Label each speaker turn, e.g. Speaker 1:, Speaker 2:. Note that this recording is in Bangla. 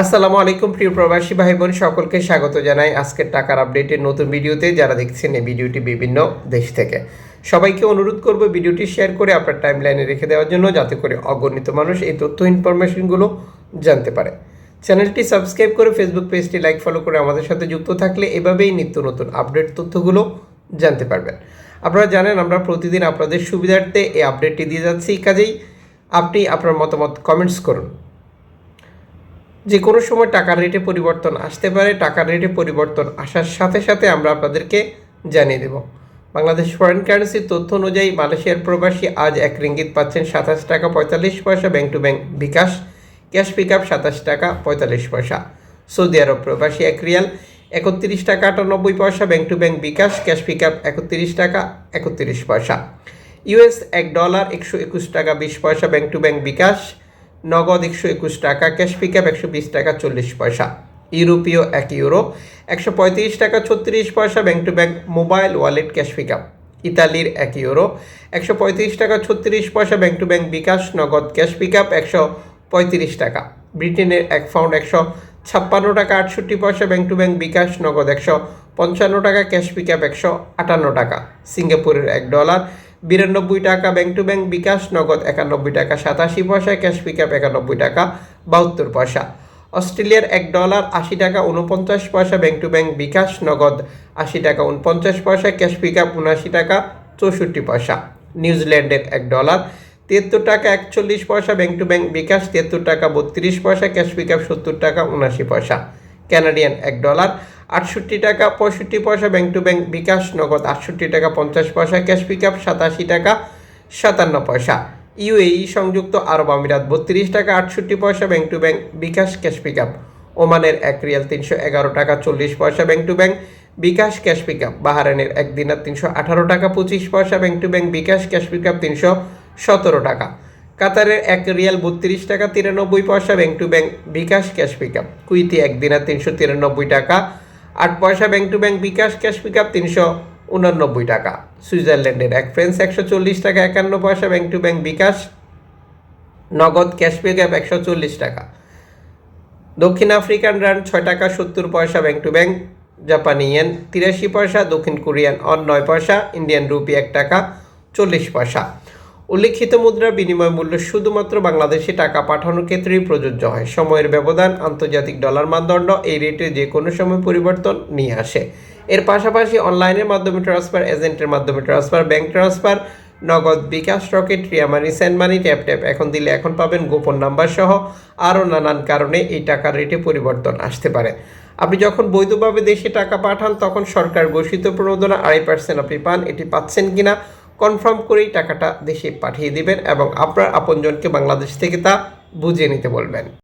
Speaker 1: আসসালামু আলাইকুম, প্রিয় প্রবাসী ভাই বোন সকলকে স্বাগত জানাই আজকের টাকার আপডেটের নতুন ভিডিওতে যারা দেখছেন এই ভিডিওটি বিভিন্ন দেশ থেকে। সবাইকে অনুরোধ করব ভিডিওটি শেয়ার করে আপনার টাইমলাইনে রেখে দেওয়ার জন্য যাতে করে অগণিত মানুষ এই তথ্য, ইনফরমেশনগুলো জানতে পারে। চ্যানেলটি সাবস্ক্রাইব করে ফেসবুক পেজটি লাইক, ফলো করে আমাদের সাথে যুক্ত থাকলে এভাবেই নিত্য নতুন আপডেট তথ্যগুলো জানতে পারবেন। আপনারা জানেন, আমরা প্রতিদিন আপনাদের সুবিধার্থে এই আপডেটটি দিয়ে যাচ্ছি। কাজেই আপনি আপনার মতামত কমেন্টস করুন। যে কোনো সময় টাকার রেটে পরিবর্তন আসতে পারে, টাকার রেটে পরিবর্তন আসার সাথে সাথে আমরা আপনাদেরকে জানিয়ে দেব। বাংলাদেশ ফরেন কারেন্সির তথ্য অনুযায়ী মালয়েশিয়ার প্রবাসী আজ এক রিঙ্গিত পাচ্ছেন সাতাশ টাকা পঁয়তাল্লিশ পয়সা bank to bank bKash cash pick up সাতাশ টাকা পঁয়তাল্লিশ পয়সা। সৌদি আরব প্রবাসী এক রিয়াল একত্রিশ টাকা আটানব্বই পয়সা bank to bank bKash cash pick up একত্রিশ টাকা একত্রিশ পয়সা। ইউএস এক ডলার একশো একুশ টাকা বিশ পয়সা ব্যাংক টু ব্যাংক বিকাশ নগদ একশো একুশ টাকা, ক্যাশ পিক আপ একশো বিশ টাকা, চল্লিশ পয়সা। ইউরোপীয় এক ইউরো, একশো পঁয়ত্রিশ টাকা, ছত্রিশ পয়সা bank to bank mobile wallet, cash pick up ইতালির এক ইউরো, একশো পঁয়ত্রিশ টাকা, ছত্রিশ পয়সা ব্যাংক টু ব্যাংক বিকাশ, নগদ, ক্যাশ পিক আপ একশো পঁয়ত্রিশ টাকা। ব্রিটেনের এক পাউন্ড একশো ছাপ্পান্ন টাকা, আটষট্টি পয়সা ব্যাংক টু ব্যাংক বিকাশ, নগদ একশো পঞ্চান্ন টাকা, ক্যাশ পিক আপ একশো আটান্ন টাকা। সিঙ্গাপুরের এক ডলার বিরানব্বই টাকা ব্যাংক টু ব্যাংক বিকাশ, নগদ একানব্বই টাকা, সাতাশি পয়সা ক্যাশ পিক আপ একানব্বই টাকা, বাহাত্তর পয়সা। অস্ট্রেলিয়ার এক ডলার আশি টাকা উনপঞ্চাশ পয়সা ব্যাংক টু ব্যাংক বিকাশ, নগদ আশি টাকা উনপঞ্চাশ পয়সা ক্যাশ পিক আপ উনআশি টাকা, চৌষট্টি পয়সা। নিউজিল্যান্ডের এক ডলার তিয়াত্তর টাকা, একচল্লিশ পয়সা ব্যাংক টু ব্যাংক বিকাশ তিয়াত্তর টাকা, বত্রিশ পয়সা ক্যাশ পিক আপ সত্তর টাকা উনআশি পয়সা। ক্যানাডিয়ান এক ডলার আটষট্টি টাকা, পঁয়ষট্টি পয়সা ব্যাংক টু ব্যাংক বিকাশ নগদ আটষট্টি টাকা, পঞ্চাশ পয়সা ক্যাশ পিক আপ সাতাশি টাকা, সাতান্ন পয়সা। ইউএই সংযুক্ত আরব আমিরাত বত্রিশ টাকা, আটষট্টি পয়সা bank to bank bKash cash pick up ওমানের এক রিয়াল তিনশো এগারো টাকা, চল্লিশ পয়সা bank to bank bKash cash pick up বাহারানের এক দিনার তিনশো আঠারো টাকা, পঁচিশ পয়সা bank to bank bKash cash pick up তিনশো সতেরো টাকা। কাতারের এক রিয়াল বত্রিশ টাকা, তিরানব্বই পয়সা bank to bank bKash cash pick up Kuwaiti এক দিনার তিনশো তিরানব্বই টাকা আট পয়সা bank to bank bKash cash pick up তিনশো উনানব্বই টাকা। সুইজারল্যান্ডের এক ফ্রেন্স একশো চল্লিশ টাকা, একান্ন পয়সা ব্যাংক টু ব্যাংক বিকাশ, নগদ ক্যাশ পিক আপ একশো চল্লিশ টাকা। দক্ষিণ আফ্রিকান রান্ড ছয় টাকা, সত্তর পয়সা ব্যাংক টু ব্যাংক জাপানি ইয়েন তিরাশি পয়সা, দক্ষিণ কোরিয়ান অন নয় পয়সা, ইন্ডিয়ান রুপি এক টাকা, চল্লিশ পয়সা। উল্লিখিত মুদ্রার বিনিময় মূল্য শুধুমাত্র বাংলাদেশে টাকা পাঠানোর ক্ষেত্রেই প্রযোজ্য হয়। সময়ের ব্যবধান, আন্তর্জাতিক ডলার মানদণ্ড, এই রেটে যে কোনো সময় পরিবর্তন নিয়ে আসে। এর পাশাপাশি অনলাইনের মাধ্যমে ট্রান্সফার এজেন্টের মাধ্যমে transfer, bank transfer, Nagad bKash Rocket, Ria money, send money, tap tap. এখন দিলে এখন পাবেন গোপন নাম্বার সহ আরও নানান কারণে এই টাকার রেটে পরিবর্তন আসতে পারে। আপনি যখন বৈধভাবে দেশে টাকা পাঠান, তখন সরকার ঘোষিত প্রণোদনা আড়াই পার্সেন্ট আপনি পান, এটি পাচ্ছেন কিনা কনফার্ম করেই টাকাটা দেশে পাঠিয়ে দেবেন এবং আপনার আপনজনকে বাংলাদেশ থেকে তা বুঝিয়ে নিতে বলবেন।